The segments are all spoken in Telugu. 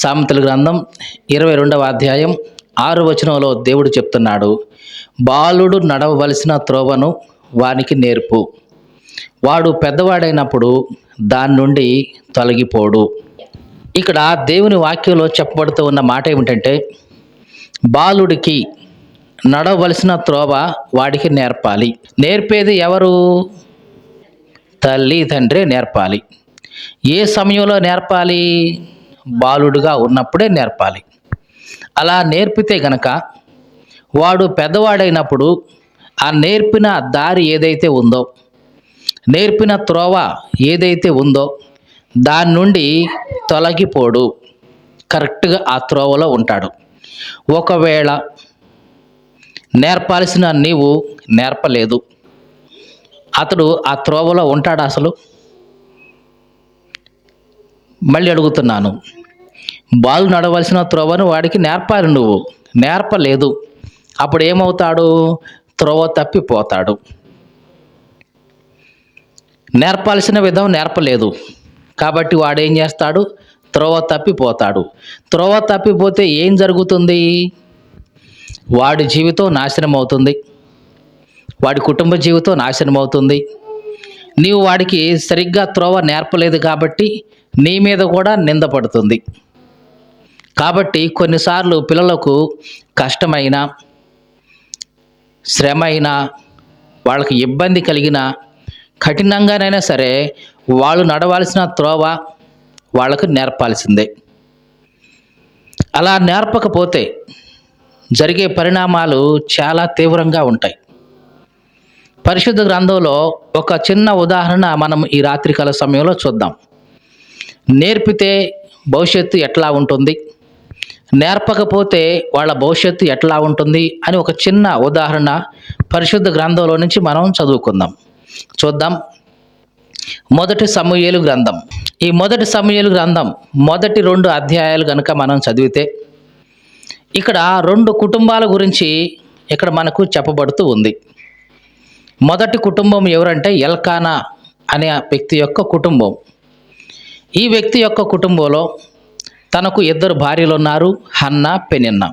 సామెతల గ్రంథం ఇరవై రెండవ అధ్యాయం ఆరు వచనంలో దేవుడు చెప్తున్నాడు బాలుడు నడవవలసిన త్రోవను వానికి నేర్పు. వాడు పెద్దవాడైనప్పుడు దాని నుండి తొలగిపోడు. ఇక్కడ దేవుని వాక్యంలో చెప్పబడుతూ ఉన్న మాట ఏమిటంటే బాలుడికి నడవలసిన త్రోవ వాడికి నేర్పాలి. నేర్పేది ఎవరు? తల్లి తండ్రి నేర్పాలి. ఏ సమయంలో నేర్పాలి? బాలుడుగా ఉన్నప్పుడే నేర్పాలి. అలా నేర్పితే గనక వాడు పెద్దవాడైనప్పుడు ఆ నేర్పిన దారి ఏదైతే ఉందో నేర్పిన త్రోవ ఏదైతే ఉందో దాని నుండి తొలగిపోడు. కరెక్ట్గా ఆ త్రోవలో ఉంటాడు. ఒకవేళ నేర్పాల్సిన నీవు నేర్పలేదు. అతడు ఆ త్రోవలో ఉంటాడు అసలు? మళ్ళీ అడుగుతున్నాను. బాలు నడవలసిన త్రోవను వాడికి నేర్పాలి నువ్వు. నేర్పలేదు. అప్పుడు ఏమవుతాడు? త్రోవ తప్పిపోతాడు. నేర్పాల్సిన విధం నేర్పలేదు. కాబట్టి వాడేం చేస్తాడు? త్రోవ తప్పిపోతాడు. త్రోవ తప్పిపోతే ఏం జరుగుతుంది? వాడి జీవితం నాశనం అవుతుంది. వాడి కుటుంబ జీవితం నాశనం అవుతుంది. నీవు వాడికి సరిగ్గా త్రోవ నేర్పలేదు కాబట్టి నీ మీద కూడా నిందపడుతుంది కాబట్టి కొన్నిసార్లు పిల్లలకు కష్టమైన శ్రమ అయినా వాళ్ళకి ఇబ్బంది కలిగిన కఠినంగానైనా సరే వాళ్ళు నడవాల్సిన త్రోవ వాళ్ళకు నేర్పాల్సిందే. అలా నేర్పకపోతే జరిగే పరిణామాలు చాలా తీవ్రంగా ఉంటాయి. పరిశుద్ధ గ్రంథంలో ఒక చిన్న ఉదాహరణ మనం ఈ రాత్రికాల సమయంలో చూద్దాం. నేర్పితే భవిష్యత్తు ఎట్లా ఉంటుంది? నేర్పకపోతే వాళ్ళ భవిష్యత్తు ఎట్లా ఉంటుంది? అని ఒక చిన్న ఉదాహరణ పరిశుద్ధ గ్రంథంలో నుంచి మనం చదువుకుందాం. చూద్దాం. మొదటి సమూయేలు గ్రంథం. ఈ మొదటి సమూయేలు గ్రంథం మొదటి రెండు అధ్యాయాలు కనుక మనం చదివితే ఇక్కడ రెండు కుటుంబాల గురించి ఇక్కడ మనకు చెప్పబడుతూ ఉంది. మొదటి కుటుంబం ఎవరంటే ఎల్కానా అనే వ్యక్తి యొక్క కుటుంబం. ఈ వ్యక్తి యొక్క కుటుంబంలో తనకు ఇద్దరు భార్యలు ఉన్నారు హన్నా పెనిన్న.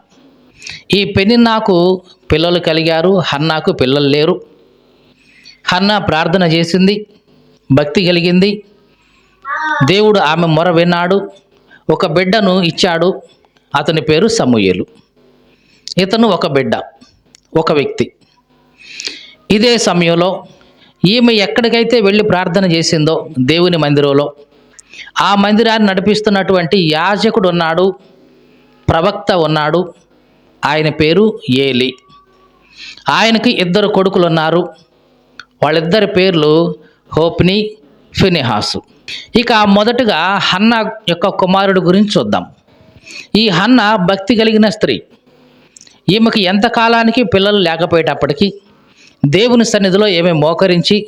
ఈ పెనిన్నాకు పిల్లలు కలిగారు హన్నాకు పిల్లలు లేరు. హన్నా ప్రార్థన చేసింది భక్తి కలిగింది. దేవుడు ఆమె మొర విన్నాడు ఒక బిడ్డను ఇచ్చాడు అతని పేరు సమూయేలు. ఇతను ఒక బిడ్డ ఒక వ్యక్తి. ఇదే సమయంలో ఈమె ఎక్కడికైతే వెళ్ళి ప్రార్థన చేసిందో దేవుని మందిరంలో ఆ మందిరాన్ని నడిపిస్తున్నటువంటి యాజకుడు ఉన్నాడు ప్రవక్త ఉన్నాడు ఆయన పేరు ఏలి. ఆయనకి ఇద్దరు కొడుకులు ఉన్నారు వాళ్ళిద్దరి పేర్లు హోప్ని ఫినిహాసు. ఇక మొదటగా హన్న యొక్క కుమారుడు గురించి చూద్దాం. ఈ హన్న భక్తి కలిగిన స్త్రీ. ఈమెకి ఎంతకాలానికి పిల్లలు లేకపోయేటప్పటికీ దేవుని సన్నిధిలో ఏమి మోకరించి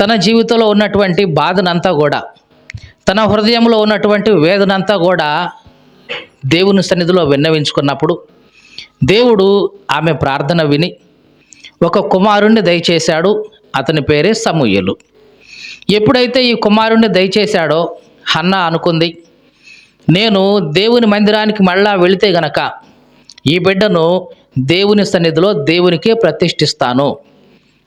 తన జీవితంలో ఉన్నటువంటి బాధనంతా కూడా తన హృదయంలో ఉన్నటువంటి వేదనంతా కూడా దేవుని సన్నిధిలో విన్నవించుకున్నప్పుడు దేవుడు ఆమె ప్రార్థన విని ఒక కుమారుణ్ణి దయచేశాడు. అతని పేరే సమూయలు. ఎప్పుడైతే ఈ కుమారుణ్ణి దయచేశాడో హన్న అనుకుంది నేను దేవుని మందిరానికి మళ్ళా వెళితే గనక ఈ బిడ్డను దేవుని సన్నిధిలో దేవునికే ప్రతిష్ఠిస్తాను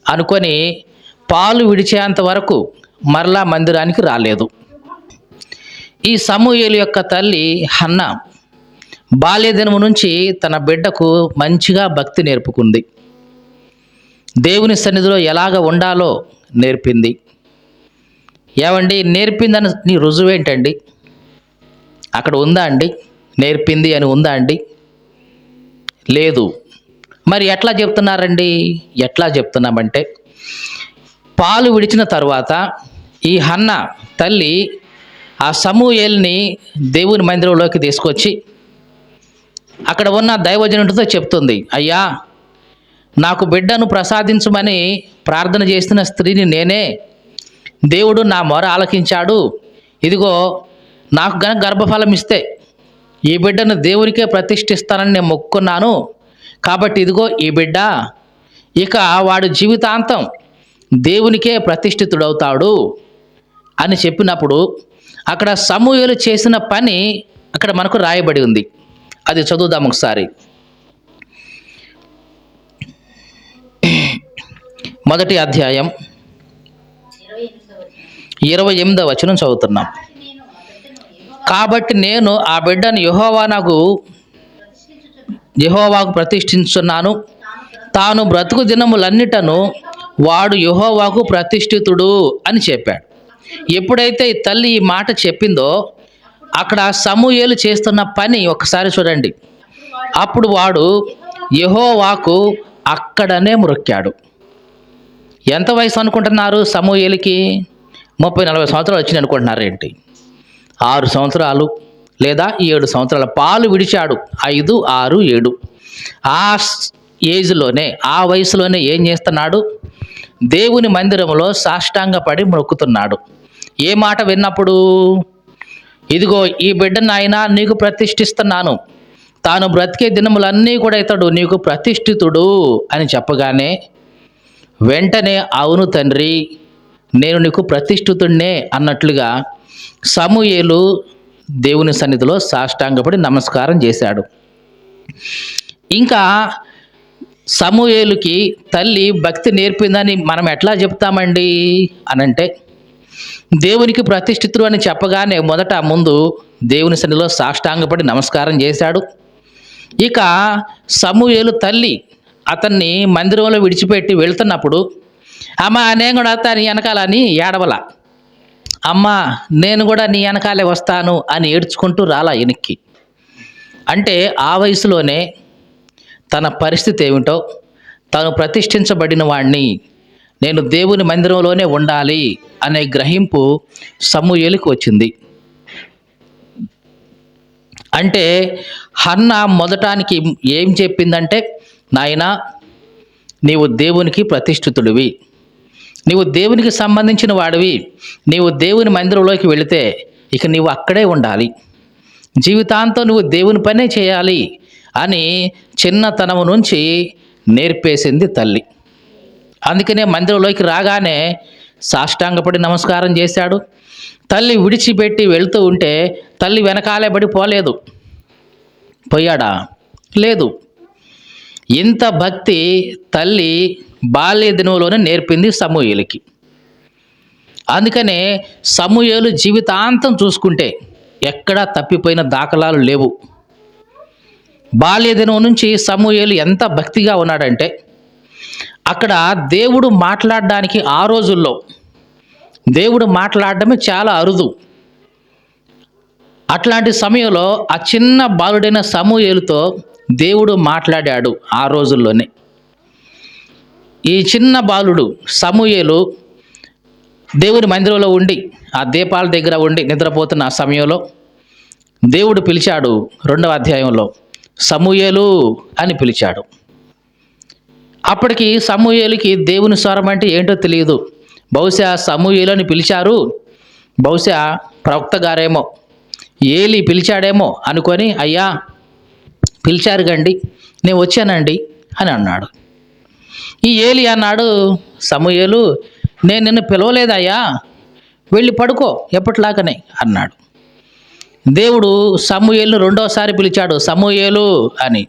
అనుకొని పాలు విడిచేంత వరకు మరలా మందిరానికి రాలేదు. ఈ సమూహలు యొక్క తల్లి హన్న బాల్యదినము నుంచి తన బిడ్డకు మంచిగా భక్తి నేర్పుకుంది. దేవుని సన్నిధిలో ఎలాగ ఉండాలో నేర్పింది. ఏమండి నేర్పిందని నీ రుజువేంటండి అక్కడ ఉందా అండి? నేర్పింది అని ఉందా అండి? లేదు. మరి ఎట్లా చెప్తున్నారండి? ఎట్లా చెప్తున్నామంటే పాలు విడిచిన తర్వాత ఈ హన్న తల్లి ఆ సమూహేల్ని దేవుని మందిరంలోకి తీసుకొచ్చి అక్కడ ఉన్న దైవజనుడితో చెప్తుంది అయ్యా నాకు బిడ్డను ప్రసాదించమని ప్రార్థన చేస్తున్న స్త్రీని నేనే. దేవుడు నా మొర ఆలకించాడు. ఇదిగో నాకు గనక గర్భఫలం ఇస్తే ఈ బిడ్డను దేవునికే ప్రతిష్ఠిస్తానని నేను మొక్కున్నాను కాబట్టి ఇదిగో ఈ బిడ్డ ఇక వాడు జీవితాంతం దేవునికే ప్రతిష్ఠితుడవుతాడు అని చెప్పినప్పుడు అక్కడ సమూహలు చేసిన పని అక్కడ మనకు రాయబడి ఉంది. అది చదువుదాం ఒకసారి. మొదటి అధ్యాయం ఇరవై ఎనిమిదవ వచనం చదువుతున్నాం. కాబట్టి నేను ఆ బిడ్డను యహోవానకు యహోవాకు ప్రతిష్ఠించున్నాను తాను బ్రతుకు దినములన్నిటను వాడు యహోవాకు ప్రతిష్ఠితుడు అని చెప్పాడు. ఎప్పుడైతే ఈ తల్లి ఈ మాట చెప్పిందో అక్కడ సమూహేలు చేస్తున్న పని ఒకసారి చూడండి. అప్పుడు వాడు యహోవాకు అక్కడనే మ్రొక్కాడు. ఎంత వయసు అనుకుంటున్నారు సమూహేలికి ముప్పై నలభై సంవత్సరాలు వచ్చింది అనుకుంటున్నారు ఏంటి? ఆరు సంవత్సరాలు లేదా ఏడు సంవత్సరాల పాలు విడిచాడు. ఐదు ఆరు ఏడు. ఆ ఏజ్లోనే ఆ వయసులోనే ఏం చేస్తున్నాడు? దేవుని మందిరంలో సాష్టాంగపడి మొక్కుతున్నాడు. ఏ మాట విన్నప్పుడు? ఇదిగో ఈ బిడ్డను ఆయన నీకు ప్రతిష్ఠిస్తున్నాను. తాను బ్రతికే దినములన్నీ కూడా ఇతడు నీకు ప్రతిష్ఠితుడు అని చెప్పగానే వెంటనే అవును తండ్రి నేను నీకు ప్రతిష్ఠితుడినే అన్నట్లుగా సమూయేలు దేవుని సన్నిధిలో సాష్టాంగపడి నమస్కారం చేశాడు. ఇంకా సమూయేలుకి తల్లి భక్తి నేర్పిందని మనం ఎట్లా చెప్తామండి? అనంటే దేవునికి ప్రతిష్ఠితుడు అని చెప్పగానే మొదట ముందు దేవుని సన్నిలో సాష్టాంగపడి నమస్కారం చేశాడు. ఇక సమూయేలు తల్లి అతన్ని మందిరంలో విడిచిపెట్టి వెళ్తున్నప్పుడు అమ్మ నేను కూడా వస్తా నీ వెనకాలని ఏడవల. అమ్మ నేను కూడా నీ వెనకాలే వస్తాను అని ఏడ్చుకుంటూ రాలా వెనక్కి అంటే ఆ వయసులోనే తన పరిస్థితి ఏమిటో తను ప్రతిష్ఠించబడిన వాణ్ణి నేను దేవుని మందిరంలోనే ఉండాలి అనే గ్రహింపు సమూయేలుకి వచ్చింది. అంటే హన్న మొదటానికి ఏం చెప్పిందంటే నాయనా నీవు దేవునికి ప్రతిష్ఠితుడివి. నీవు దేవునికి సంబంధించిన వాడివి. నీవు దేవుని మందిరంలోకి వెళితే ఇక నీవు అక్కడే ఉండాలి. జీవితాంతం నువ్వు దేవుని పనే చేయాలి అని చిన్నతనము నుంచి నేర్పేసింది తల్లి. అందుకనే మందిరంలోకి రాగానే సాష్టాంగపడి నమస్కారం చేశాడు. తల్లి విడిచిపెట్టి వెళ్తూ ఉంటే తల్లి వెనకాలే పడి పోలేదు. పోయాడా? లేదు. ఇంత భక్తి తల్లి బాల్య దినంలోనే నేర్పింది సమూహలకి అందుకనే సమూహలు జీవితాంతం చూసుకుంటే ఎక్కడా తప్పిపోయిన దాఖలాలు లేవు. బాల్య దినం నుంచి సమూహలు ఎంత భక్తిగా ఉన్నాడంటే అక్కడ దేవుడు మాట్లాడడానికి ఆ రోజుల్లో దేవుడు మాట్లాడడమే చాలా అరుదు. అట్లాంటి సమయంలో ఆ చిన్న బాలుడైన సమూహేలుతో దేవుడు మాట్లాడాడు ఆ రోజుల్లోనే. ఈ చిన్న బాలుడు సమూయేలు దేవుని మందిరంలో ఉండి ఆ దీపాల దగ్గర ఉండి నిద్రపోతున్న ఆ సమయంలో దేవుడు పిలిచాడు రెండవ అధ్యాయంలో సమూయేలు అని పిలిచాడు. అప్పటికి సమూహేలుకి దేవుని స్వరం అంటే ఏంటో తెలియదు. బహుశా సమూహేలు అని పిలిచారు. బహుశా ప్రవక్త గారేమో. ఏలి పిలిచాడేమో అనుకొని అయ్యా పిలిచారు గండి నేను వచ్చానండి అని అన్నాడు. ఈ ఏలి అన్నాడు సమూహేలు నేను నిన్ను పిలవలేదయ్యా వెళ్ళి పడుకో ఎప్పటిలాగానే అన్నాడు. దేవుడు సమూయేలును రెండోసారి పిలిచాడు సమూహేలు అని.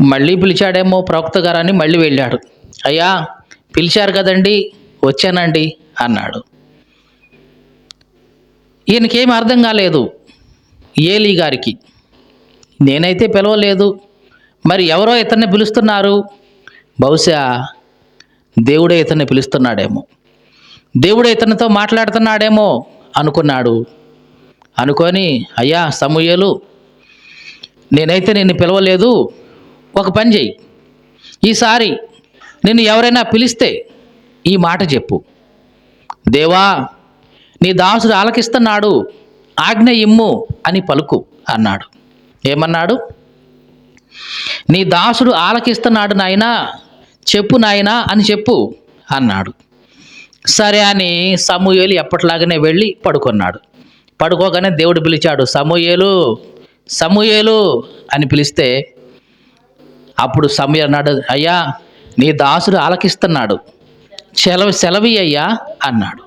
మళ్ళీ పిలిచాడేమో ప్రవక్త గారని మళ్ళీ వెళ్ళాడు. అయ్యా పిలిచారు కదండి వచ్చానండి అన్నాడు. ఈయనకేం అర్థం కాలేదు ఏలీ గారికి. నేనైతే పిలవలేదు. మరి ఎవరో ఇతన్ని పిలుస్తున్నారు? బహుశా దేవుడే ఇతన్ని పిలుస్తున్నాడేమో. దేవుడే ఇతనితో మాట్లాడుతున్నాడేమో అనుకున్నాడు. అనుకొని అయ్యా సమూయలు నేనైతే నిన్ను పిలవలేదు ఒక పని చెయ్యి. ఈసారి నిన్ను ఎవరైనా పిలిస్తే ఈ మాట చెప్పు. దేవా నీ దాసుడు ఆలకిస్తున్నాడు ఆజ్ఞ ఇమ్ము అని పలుకు అన్నాడు. ఏమన్నాడు? నీ దాసుడు ఆలకిస్తున్నాడు నాయనా చెప్పు నాయనా అని చెప్పు అన్నాడు. సరే అని సమూయేలు ఎప్పటిలాగానే వెళ్ళి పడుకున్నాడు. పడుకోగానే దేవుడు పిలిచాడు సమూయేలు సమూయేలు అని పిలిస్తే అప్పుడు సమయ అన్నాడు అయ్యా నీ దాసుడు ఆలకిస్తున్నాడు. సెలవు సెలవి అయ్యా అన్నాడు.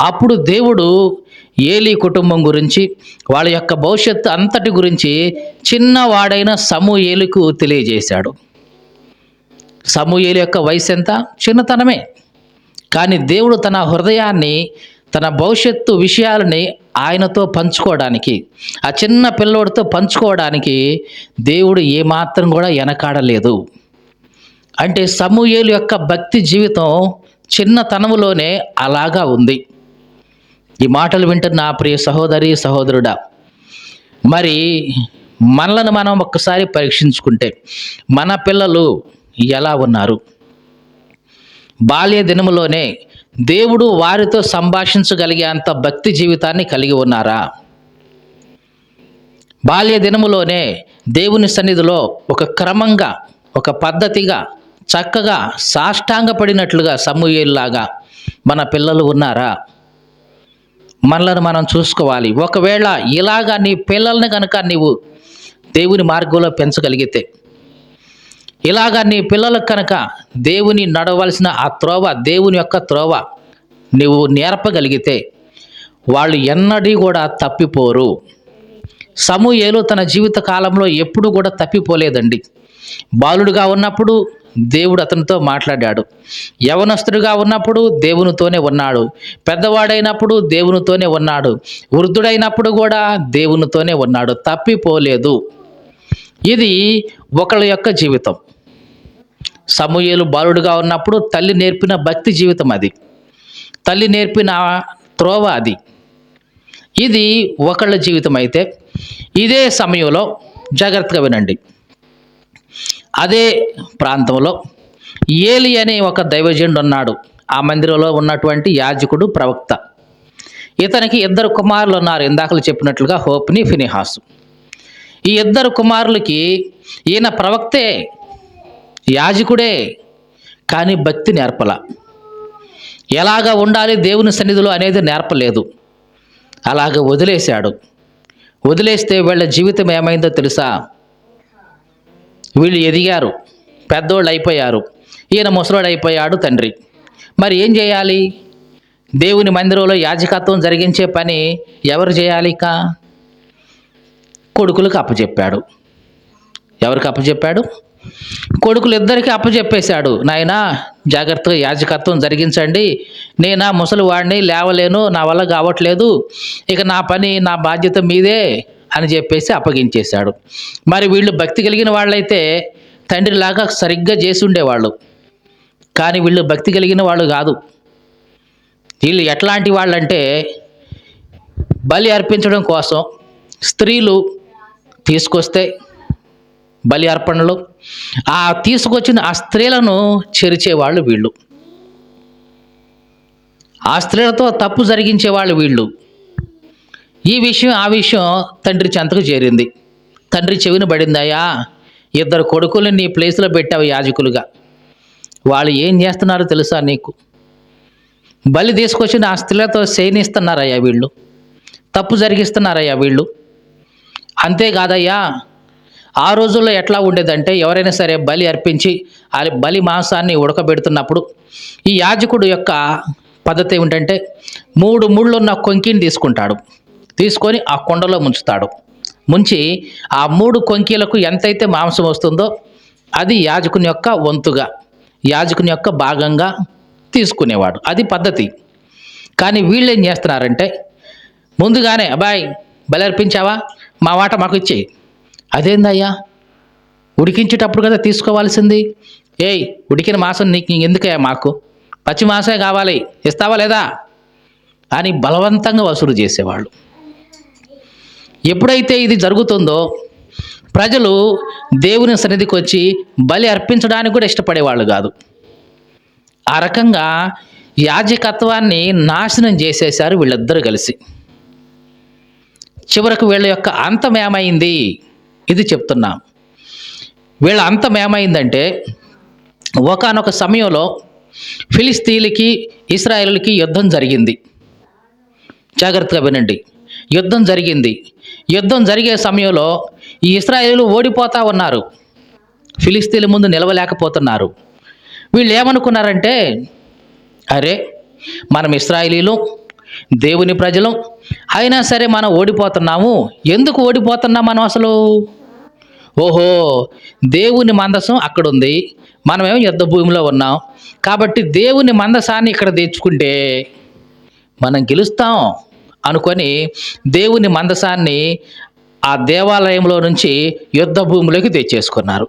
అప్పుడు దేవుడు ఏలీ కుటుంబం గురించి వాళ్ళ యొక్క భవిష్యత్తు అంతటి గురించి చిన్నవాడైన సమూహేలుకు తెలియజేశాడు. సమూహేలు యొక్క వయసు ఎంత? చిన్నతనమే. కానీ దేవుడు తన హృదయాన్ని తన భవిష్యత్తు విషయాలని ఆయనతో పంచుకోవడానికి ఆ చిన్న పిల్లోడితో పంచుకోవడానికి దేవుడు ఏమాత్రం కూడా వెనకాడలేదు. అంటే సమూహేలు యొక్క భక్తి జీవితం చిన్నతనములోనే అలాగా ఉంది. ఈ మాటలు వింటున్న ప్రియ సహోదరి సహోదరుడా మరి మనలను మనం ఒక్కసారి పరీక్షించుకుంటే మన పిల్లలు ఎలా ఉన్నారు? బాల్య దినములోనే దేవుడు వారితో సంభాషించగలిగే అంత భక్తి జీవితాన్ని కలిగి ఉన్నారా? బాల్య దినములోనే దేవుని సన్నిధిలో ఒక క్రమంగా ఒక పద్ధతిగా చక్కగా సాష్టాంగపడినట్లుగా సమూహల్లాగా మన పిల్లలు ఉన్నారా? మనలను మనం చూసుకోవాలి. ఒకవేళ ఇలాగా నీ పిల్లల్ని కనుక నీవు దేవుని మార్గంలో పెంచగలిగితే ఇలాగా నీ పిల్లలకు కనుక దేవుని నడవలసిన ఆ త్రోవ దేవుని యొక్క త్రోవ నువ్వు నేర్పగలిగితే వాళ్ళు ఎన్నడీ కూడా తప్పిపోరు. సమూహేలు తన జీవిత కాలంలో ఎప్పుడు కూడా తప్పిపోలేదండి. బాలుడుగా ఉన్నప్పుడు దేవుడు అతనితో మాట్లాడాడు. యవనస్తుడిగా ఉన్నప్పుడు దేవునితోనే ఉన్నాడు. పెద్దవాడైనప్పుడు దేవునితోనే ఉన్నాడు. వృద్ధుడైనప్పుడు కూడా దేవునితోనే ఉన్నాడు. తప్పిపోలేదు. ఇది ఒకళ్ళ యొక్క జీవితం. సమూహలు బాలుడుగా ఉన్నప్పుడు తల్లి నేర్పిన భక్తి జీవితం అది. తల్లి నేర్పిన త్రోవ అది. ఇది ఒకళ్ళ జీవితం అయితే. ఇదే సమయంలో జాగ్రత్తగా వినండి. అదే ప్రాంతంలో ఏలి అనే ఒక దైవజనుడు ఉన్నాడు. ఆ మందిరంలో ఉన్నటువంటి యాజకుడు ప్రవక్త. ఇతనికి ఇద్దరు కుమారులు ఉన్నారు. ఇందాకలు చెప్పినట్లుగా హోప్ని ఫినిహాసు. ఈ ఇద్దరు కుమారులకి ఈయన ప్రవక్తే యాజకుడే కానీ భక్తి నేర్పల. ఎలాగ ఉండాలి దేవుని సన్నిధిలో అనేది నేర్పలేదు. అలాగ వదిలేశాడు. వదిలేస్తే వీళ్ళ జీవితం ఏమైందో తెలుసా? వీళ్ళు ఎదిగారు. పెద్దోళ్ళు అయిపోయారు. ఈయన ముసలోడు అయిపోయాడు తండ్రి. మరి ఏం చేయాలి? దేవుని మందిరంలో యాజకత్వం జరిగించే పని ఎవరు చేయాలి ఇక? కొడుకులకు అప్పచెప్పాడు. ఎవరికి అప్పచెప్పాడు? కొడుకులు ఇద్దరికి అప్పచెప్పేశాడు నాయనా జాగ్రత్తగా యాజకత్వం జరిగించండి. నేనా ముసలివాడిని లేవలేను నా వల్ల కావట్లేదు. ఇక నా పని నా బాధ్యత మీదే అని చెప్పేసి అప్పగించేశాడు. మరి వీళ్ళు భక్తి కలిగిన వాళ్ళైతే తండ్రిలాగా సరిగ్గా చేసి ఉండేవాళ్ళు. కానీ వీళ్ళు భక్తి కలిగిన వాళ్ళు కాదు. వీళ్ళు ఎట్లాంటి వాళ్ళంటే బలి అర్పించడం కోసం స్త్రీలు తీసుకొస్తే బలి అర్పణలు. ఆ తీసుకొచ్చిన ఆ స్త్రీలను చెరిచేవాళ్ళు వీళ్ళు. ఆ స్త్రీలతో తప్పు జరిగించేవాళ్ళు వీళ్ళు. ఈ విషయం ఆ విషయం తండ్రి చెంతకు చేరింది. తండ్రి చెవిని పడిందయ్యా ఇద్దరు కొడుకుల్ని నీ ప్లేస్లో పెట్టావు యాజకులుగా. వాళ్ళు ఏం చేస్తున్నారో తెలుసా నీకు? బలి తీసుకొచ్చిన ఆ స్త్రీలతో శయనిస్తున్నారయ్యా వీళ్ళు. తప్పు జరిగిస్తున్నారయ్యా వీళ్ళు. అంతేకాదయ్యా ఆ రోజుల్లో ఎట్లా ఉండేదంటే ఎవరైనా సరే బలి అర్పించి ఆ బలి మాంసాన్ని ఉడకబెడుతున్నప్పుడు ఈ యాజకుడు యొక్క పద్ధతి ఏమిటంటే మూడు ముళ్ళున్న కొంకిని తీసుకుంటాడు. తీసుకొని ఆ కుండలో ముంచుతాడు. ముంచి ఆ మూడు కొంకీలకు ఎంతైతే మాంసం వస్తుందో అది యాజకుని యొక్క వంతుగా యాజకుని యొక్క భాగంగా తీసుకునేవాడు. అది పద్ధతి. కానీ వీళ్ళు ఏం చేస్తున్నారంటే ముందుగానే అబ్బాయి బలర్పించావా అర్పించావా? మా వాట మాకు ఇచ్చేయి. అదేందయ్యా? ఉడికించేటప్పుడు కదా తీసుకోవాల్సింది. ఏయ్ ఉడికిన మాసం నీకు ఎందుకయ్యా మాకు? పచ్చి మాసమే కావాలి. ఇస్తావా లేదా? అని బలవంతంగా వసూలు చేసేవాళ్ళు. ఎప్పుడైతే ఇది జరుగుతుందో ప్రజలు దేవుని సన్నిధికి వచ్చి బలి అర్పించడానికి కూడా ఇష్టపడేవాళ్ళు కాదు. ఆ రకంగా యాజకత్వాన్ని నాశనం చేసేశారు వీళ్ళిద్దరూ కలిసి. చివరకు వీళ్ళ యొక్క అంతం ఏమైంది? ఇది చెప్తున్నాం. వీళ్ళ అంతం ఏమైందంటే ఒకానొక సమయంలో ఫిలిస్తీన్లకి ఇస్రాయేల్కి యుద్ధం జరిగింది. జాగ్రత్తగా వినండి. యుద్ధం జరిగింది. యుద్ధం జరిగే సమయంలో ఈ ఇస్రాయేలు ఓడిపోతూ ఉన్నారు. ఫిలిస్తీన్ల ముందు నిలవలేకపోతున్నారు. వీళ్ళు ఏమనుకున్నారంటే అరే మనం ఇస్రాయేలీలు దేవుని ప్రజలం అయినా సరే మనం ఓడిపోతున్నాము. ఎందుకు ఓడిపోతున్నాం మనం అసలు? ఓహో దేవుని మందసం అక్కడ ఉంది మనమేమో యుద్ధ భూమిలో ఉన్నాం. కాబట్టి దేవుని మందసాన్ని ఇక్కడ తెచ్చుకుంటే మనం గెలుస్తాం అనుకొని దేవుని మందసాన్ని ఆ దేవాలయంలో నుంచి యుద్ధ భూమిలోకి తెచ్చేసుకున్నారు.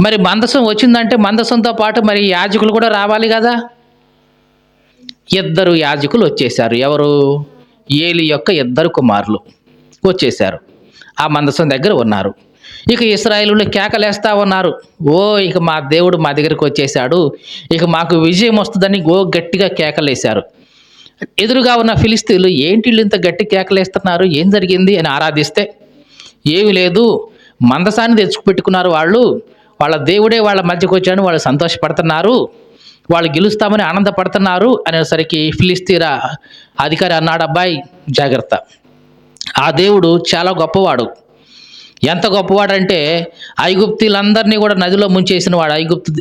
మరి మందసం వచ్చిందంటే మందసంతో పాటు మరి యాజకులు కూడా రావాలి కదా. ఇద్దరు యాజకులు వచ్చేసారు ఎవరు? ఏలి యొక్క ఇద్దరు కుమారులు వచ్చేసారు ఆ మందసం దగ్గర ఉన్నారు. ఇక ఇస్రాయేలు కేకలేస్తా ఉన్నారు ఓ ఇక మా దేవుడు మా దగ్గరికి వచ్చేసాడు ఇక మాకు విజయం వస్తుందని ఓ గట్టిగా కేకలేశారు. ఎదురుగా ఉన్న ఫిలిస్తీన్లు ఏంటి వీళ్ళు ఇంత గట్టి కేకలేస్తున్నారు? ఏం జరిగింది? అని ఆరాధిస్తే ఏమి లేదు. మందసాన్ని తెచ్చుకుపెట్టుకున్నారు వాళ్ళు. వాళ్ళ దేవుడే వాళ్ళ మధ్యకు వచ్చాడని వాళ్ళు సంతోషపడుతున్నారు. వాళ్ళు గెలుస్తామని ఆనందపడుతున్నారు అనేసరికి ఫిలిస్తీరా అధికారి అన్నాడు అబ్బాయి జాగ్రత్త. ఆ దేవుడు చాలా గొప్పవాడు. ఎంత గొప్పవాడంటే ఐగుప్తులందరినీ కూడా నదిలో ముంచేసిన వాడు. ఐగుప్తు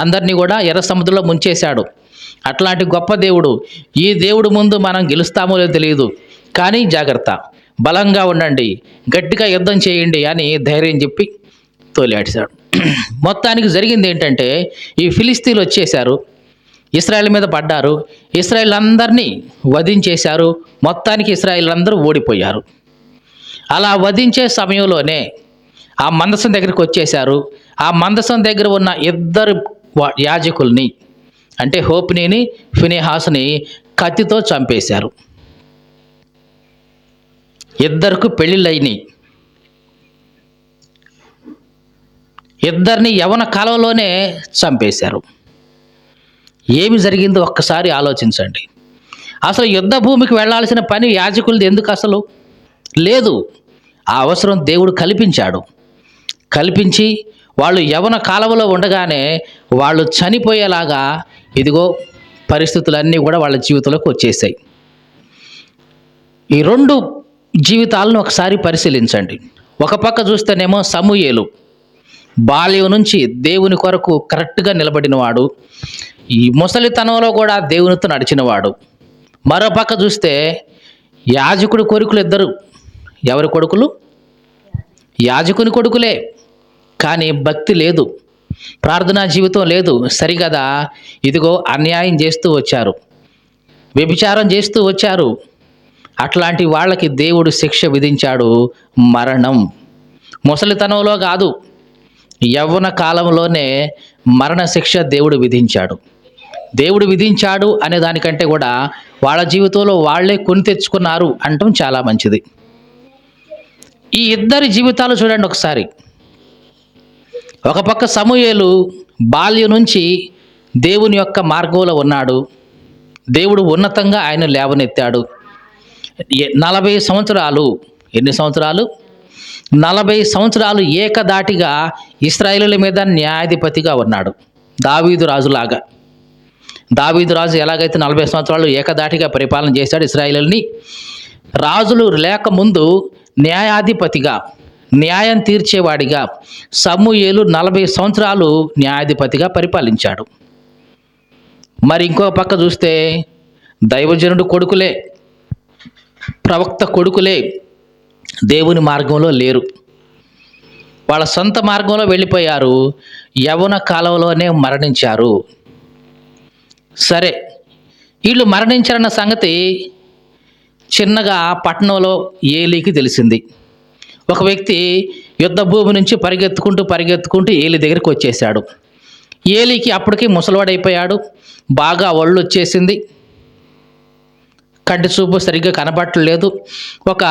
అందరినీ కూడా ఎర్ర సముద్రంలో ముంచేశాడు. అట్లాంటి గొప్ప దేవుడు. ఈ దేవుడు ముందు మనం గెలుస్తామో లేదో తెలియదు. కానీ జాగ్రత్త. బలంగా ఉండండి. గట్టిగా యుద్ధం చేయండి అని ధైర్యం చెప్పి తోలేటాడు మొత్తానికి జరిగింది ఏంటంటే ఈ ఫిలిస్తీన్లు వచ్చేశారు. ఇస్రాయల్ మీద పడ్డారు. ఇస్రాయల్ అందరినీ వధించేశారు. మొత్తానికి ఇస్రాయల్ అందరూ ఓడిపోయారు. అలా వధించే సమయంలోనే ఆ మందసం దగ్గరికి వచ్చేశారు. ఆ మందసం దగ్గర ఉన్న ఇద్దరు యాజకుల్ని అంటే హోప్నీని ఫినేహాస్ని కత్తితో చంపేశారు. ఇద్దరికి పెళ్ళిళ్ళైనాయి ఇద్దరిని యవన కాలంలోనే చంపేశారు. ఏమి జరిగిందో ఒక్కసారి ఆలోచించండి. అసలు యుద్ధ భూమికి వెళ్ళాల్సిన పని యాజకులది ఎందుకు అసలు? లేదు. ఆ అవసరం దేవుడు కల్పించాడు. కల్పించి వాళ్ళు యవన కాలంలో ఉండగానే వాళ్ళు చనిపోయేలాగా ఇదిగో పరిస్థితులన్నీ కూడా వాళ్ళ జీవితంలోకి వచ్చేసాయి. ఈ రెండు జీవితాలను ఒకసారి పరిశీలించండి. ఒక పక్క చూస్తేనేమో సమూయేలు. బాల్యం నుంచి దేవుని కొరకు కరెక్ట్గా నిలబడినవాడు. ఈ ముసలితనంలో కూడా దేవునితో నడిచినవాడు. మరో పక్క చూస్తే యాజకుడు కోరికలు ఇద్దరు. ఎవరి కొడుకులు? యాజకుని కొడుకులే. కానీ భక్తి లేదు. ప్రార్థనా జీవితం లేదు. సరిగదా? ఇదిగో అన్యాయం చేస్తూ వచ్చారు. వ్యభిచారం చేస్తూ వచ్చారు. అట్లాంటి వాళ్ళకి దేవుడు శిక్ష విధించాడు మరణం. ముసలితనంలో కాదు. యవ్వన కాలంలోనే మరణ శిక్ష దేవుడు విధించాడు. దేవుడు విధించాడు అనే దానికంటే కూడా వాళ్ళ జీవితంలో వాళ్ళే కొని తెచ్చుకున్నారు అంటం చాలా మంచిది. ఈ ఇద్దరి జీవితాలు చూడండి ఒకసారి. ఒక పక్క సమూయేలు బాల్యం నుంచి దేవుని యొక్క మార్గంలో ఉన్నాడు. దేవుడు ఉన్నతంగా ఆయన లేవనెత్తాడు. నలభై సంవత్సరాలు ఎన్ని సంవత్సరాలు? నలభై సంవత్సరాలు ఏకదాటిగా ఇస్రాయేలుల మీద న్యాయాధిపతిగా ఉన్నాడు. దావీదు రాజులాగా. దావీదు రాజు ఎలాగైతే నలభై సంవత్సరాలు ఏకదాటిగా పరిపాలన చేశాడు ఇస్రాయేలుని రాజులు లేకముందు న్యాయాధిపతిగా న్యాయం తీర్చేవాడిగా సమూయేలు నలభై సంవత్సరాలు న్యాయాధిపతిగా పరిపాలించాడు. మరి ఇంకో పక్క చూస్తే దైవజనుడు కొడుకులే ప్రవక్త కొడుకులే దేవుని మార్గంలో లేరు. వాళ్ళ సొంత మార్గంలో వెళ్ళిపోయారు యవన కాలంలోనే మరణించారు. సరే వీళ్ళు మరణించారన్న సంగతి చిన్నగా పట్టణంలో ఏలీకి తెలిసింది. ఒక వ్యక్తి యుద్ధ భూమి నుంచి పరిగెత్తుకుంటూ పరిగెత్తుకుంటూ ఏలి దగ్గరికి వచ్చేసాడు ఏలికి అప్పటికి ముసలివాడైపోయాడు. బాగా ఒళ్ళు వచ్చేసింది కంటి చూపు సరిగ్గా కనబట్టలేదు ఒక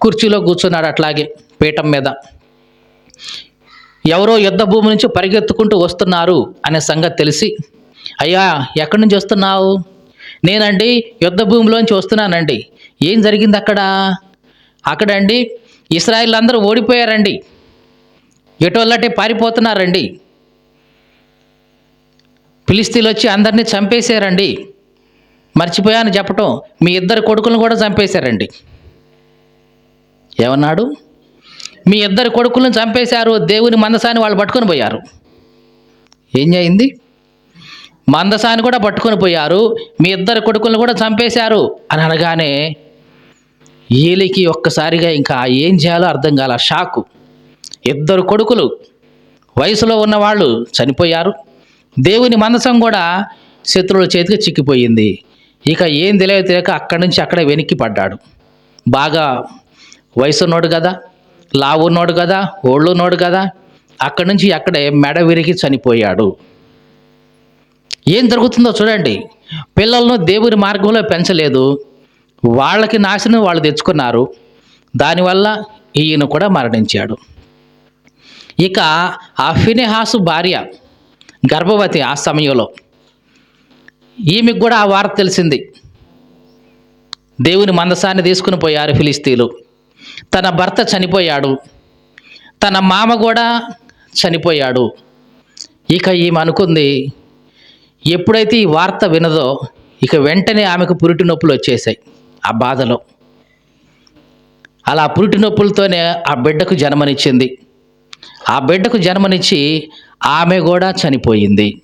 కుర్చీలో కూర్చున్నాడు అట్లాగే పీఠం మీద. ఎవరో యుద్ధ భూమి నుంచి పరిగెత్తుకుంటూ వస్తున్నారు అనే సంగతి తెలిసి అయ్యా ఎక్కడి నుంచి వస్తున్నావు? నేనండి యుద్ధ భూమిలోంచి వస్తున్నానండి. ఏం జరిగింది అక్కడ? అక్కడండి ఇస్రాయిల్ అందరూ ఓడిపోయారండి. ఎటోళ్ళటే పారిపోతున్నారండి. ఫిలిస్తీన్లు వచ్చి అందరినీ చంపేశారండి. మర్చిపోయాను చెప్పటం మీ ఇద్దరు కొడుకులను కూడా చంపేశారండి. ఏమన్నాడు? మీ ఇద్దరు కొడుకులను చంపేశారు దేవుని మందసాన్ని వాళ్ళు పట్టుకొని పోయారు. ఏం చేయింది? మందసాన్ని కూడా పట్టుకొని పోయారు మీ ఇద్దరు కొడుకులను కూడా చంపేశారు అని అనగానే ఏలికి ఒక్కసారిగా ఇంకా ఏం చేయాలో అర్థం కాల. షాకు. ఇద్దరు కొడుకులు. వయసులో ఉన్నవాళ్ళు చనిపోయారు. దేవుని మందసం కూడా శత్రువుల చేతికి చిక్కిపోయింది. ఇక ఏం తెలియదు తెలియక అక్కడి నుంచి అక్కడే వెనక్కి పడ్డాడు. బాగా వయసున్నోడు కదా లావు ఉన్నోడు కదా ఓళ్ళు ఉన్నోడు కదా అక్కడి నుంచి అక్కడే మెడ విరిగి చనిపోయాడు. ఏం జరుగుతుందో చూడండి. పిల్లలను దేవుని మార్గంలో పెంచలేదు. వాళ్ళకి నాశనం వాళ్ళు తెచ్చుకున్నారు. దానివల్ల ఈయన కూడా మరణించాడు. ఇక ఆ ఫినిహాసు భార్య గర్భవతి ఆ సమయంలో. ఈమెకు కూడా ఆ వార్త తెలిసింది. దేవుని మందసాన్ని తీసుకుని పోయారు ఫిలిస్తీలు తన భర్త చనిపోయాడు. తన మామ కూడా చనిపోయాడు. ఇక ఈమె అనుకుంది ఎప్పుడైతే ఈ వార్త వినదో ఇక వెంటనే ఆమెకు పురిటి నొప్పులు వచ్చేసాయి. ఆ బాధలో. అలా పురిటి నొప్పులతోనే ఆ బిడ్డకు జన్మనిచ్చింది. ఆ బిడ్డకు జన్మనిచ్చి ఆమె కూడా చనిపోయింది.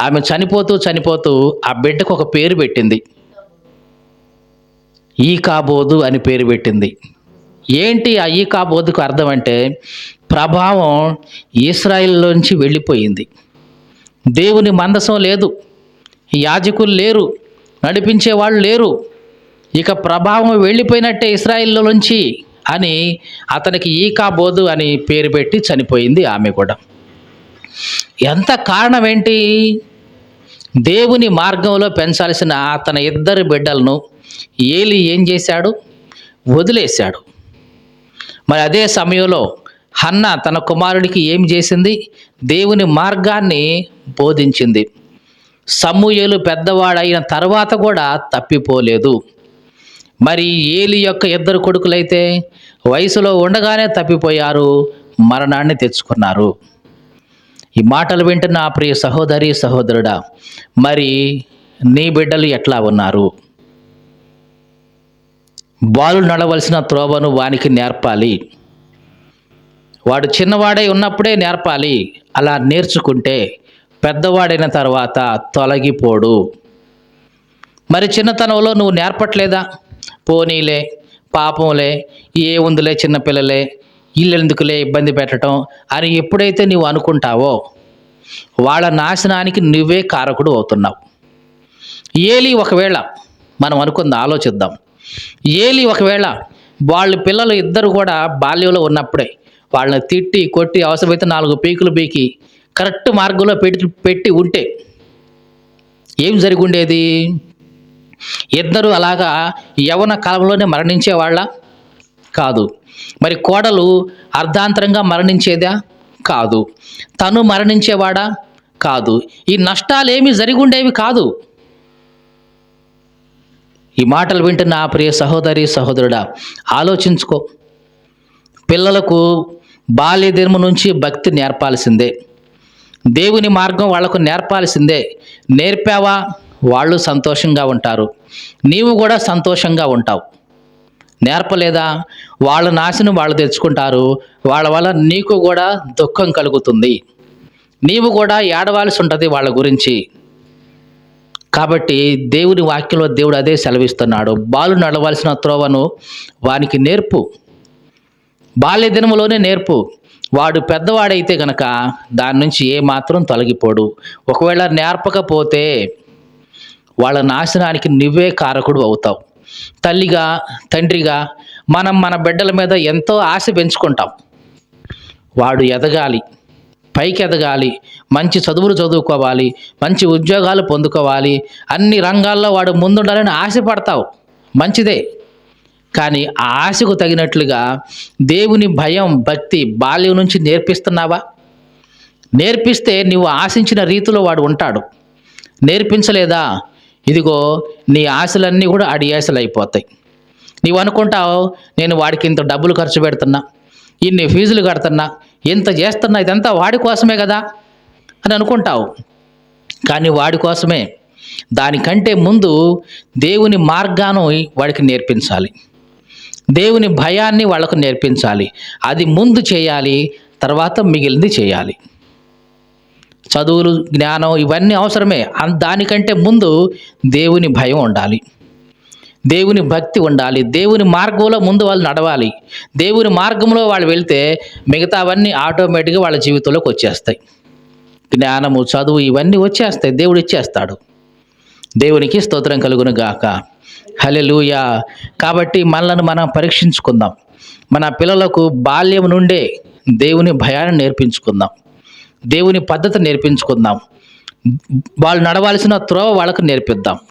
ఆమె చనిపోతూ చనిపోతూ ఆ బిడ్డకు ఒక పేరు పెట్టింది. ఈ కాబోదు అని పేరు పెట్టింది. ఏంటి ఆ ఈ కాబోదుకు అర్థం అంటే ప్రభావం ఇస్రాయిల్లోంచి వెళ్ళిపోయింది. దేవుని మందసం లేదు. యాజకులు లేరు. నడిపించే వాళ్ళు లేరు. ఇక ప్రభావం వెళ్ళిపోయినట్టే ఇస్రాయిల్లో నుంచి అని అతనికి ఈ అని పేరు పెట్టి చనిపోయింది ఆమె కూడా. ఎంత కారణం ఏంటి దేవుని మార్గంలో పెంచాల్సిన తన ఇద్దరు బిడ్డలను ఏలి ఏం చేశాడు? వదిలేశాడు. మరి అదే సమయంలో హన్న తన కుమారుడికి ఏం చేసింది? దేవుని మార్గాన్ని బోధించింది. సమ్ముయేలు పెద్దవాడైన తర్వాత కూడా తప్పిపోలేదు. మరి ఏలి యొక్క ఇద్దరు కొడుకులైతే వయసులో ఉండగానే తప్పిపోయారు మరణాన్ని తెచ్చుకున్నారు. ఈ మాటలు వింటున్న ఆ ప్రియ సహోదరి సహోదరుడా మరి నీ బిడ్డలు ఎట్లా ఉన్నారు? బాలు నడవలసిన త్రోవను వానికి నేర్పాలి. వాడు చిన్నవాడై ఉన్నప్పుడే నేర్పాలి. అలా నేర్చుకుంటే పెద్దవాడైన తర్వాత తొలగిపోడు. మరి చిన్నతనంలో నువ్వు నేర్పట్లేదా? పోనీలే పాపంలే ఏ ఉందిలే చిన్నపిల్లలే ఇల్లెందుకులే ఇబ్బంది పెట్టడం అని ఎప్పుడైతే నువ్వు అనుకుంటావో వాళ్ళ నాశనానికి నువ్వే కారకుడు అవుతున్నావు. ఏలి ఒకవేళ మనం అనుకుంది ఆలోచిద్దాం. ఏలి ఒకవేళ వాళ్ళ పిల్లలు ఇద్దరు కూడా బాల్యంలో ఉన్నప్పుడే వాళ్ళని తిట్టి కొట్టి అవసరమైతే నాలుగు పీకులు పీకి కరెక్ట్ మార్గంలో పెట్టి పెట్టి ఉంటే ఏం జరిగి ఉండేది? ఇద్దరు అలాగా యవన కాలంలోనే మరణించేవాళ్ళ? కాదు. మరి కోడలు అర్ధాంతరంగా మరణించేదా? కాదు. తను మరణించేవాడా? కాదు. ఈ నష్టాలు ఏమి జరిగి ఉండేవి కాదు. ఈ మాటలు వింటున్న ఆ ప్రియ సహోదరి సహోదరుడా ఆలోచించుకో. పిల్లలకు బాల్య దినము నుంచి భక్తి నేర్పాల్సిందే. దేవుని మార్గం వాళ్ళకు నేర్పాల్సిందే. నేర్పావా? వాళ్ళు సంతోషంగా ఉంటారు. నీవు కూడా సంతోషంగా ఉంటావు. నేర్పలేదా? వాళ్ళ నాశనం వాళ్ళు తెచ్చుకుంటారు. వాళ్ళ వల్ల నీకు కూడా దుఃఖం కలుగుతుంది. నీవు కూడా ఏడవాల్సి ఉంటుంది వాళ్ళ గురించి. కాబట్టి దేవుని వాక్యంలో దేవుడు అదే సెలవిస్తున్నాడు. బాలు నడవలసిన త్రోవను వానికి నేర్పు. బాల్య దినములోనే నేర్పు. వాడు పెద్దవాడైతే గనక దాని నుంచి ఏమాత్రం తొలగిపోడు. ఒకవేళ నేర్పకపోతే వాళ్ళ నాశనానికి నువ్వే కారకుడు అవుతావు. తల్లిగా తండ్రిగా మనం మన బిడ్డల మీద ఎంతో ఆశ పెంచుకుంటాం. వాడు ఎదగాలి పైకి ఎదగాలి మంచి చదువులు చదువుకోవాలి మంచి ఉద్యోగాలు పొందుకోవాలి అన్ని రంగాల్లో వాడు ముందుండాలని ఆశపడతావు. మంచిదే. కానీ ఆ ఆశకు తగినట్లుగా దేవుని భయం భక్తి బాల్యం నుంచి నేర్పిస్తున్నావా? నేర్పిస్తే నువ్వు ఆశించిన రీతిలో వాడు ఉంటాడు. నేర్పించలేదా? ఇదిగో నీ ఆశలన్నీ కూడా అడి ఆశలు అయిపోతాయి నీవు అనుకుంటావు నేను వాడికి ఇంత డబ్బులు ఖర్చు పెడుతున్నా ఇన్ని ఫీజులు కడుతున్నా ఇంత చేస్తున్నా ఇదంతా వాడి కోసమే కదా అని అనుకుంటావు. కానీ వాడి కోసమే. దానికంటే ముందు దేవుని మార్గాను వాడికి నేర్పించాలి. దేవుని భయాన్ని వాళ్ళకు నేర్పించాలి. అది ముందు చేయాలి తర్వాత మిగిలింది చేయాలి. చదువులు జ్ఞానం ఇవన్నీ అవసరమే. దానికంటే ముందు దేవుని భయం ఉండాలి. దేవుని భక్తి ఉండాలి. దేవుని మార్గంలో ముందు వాళ్ళు నడవాలి. దేవుని మార్గంలో వాళ్ళు వెళ్తే మిగతావన్నీ ఆటోమేటిక్గా వాళ్ళ జీవితంలోకి వచ్చేస్తాయి. జ్ఞానము చదువు ఇవన్నీ వచ్చేస్తాయి. దేవుడు ఇచ్చేస్తాడు. దేవునికి స్తోత్రం కలుగును గాక. హలెలుయా కాబట్టి మనలను మనం పరీక్షించుకుందాం. మన పిల్లలకు బాల్యం నుండే దేవుని భయాన్ని నేర్పించుకుందాం. దేవుని పద్ధతి నేర్పించుకుందాం. వాళ్ళు నడవాల్సిన త్రోవ వాళ్ళకు నేర్పిద్దాం.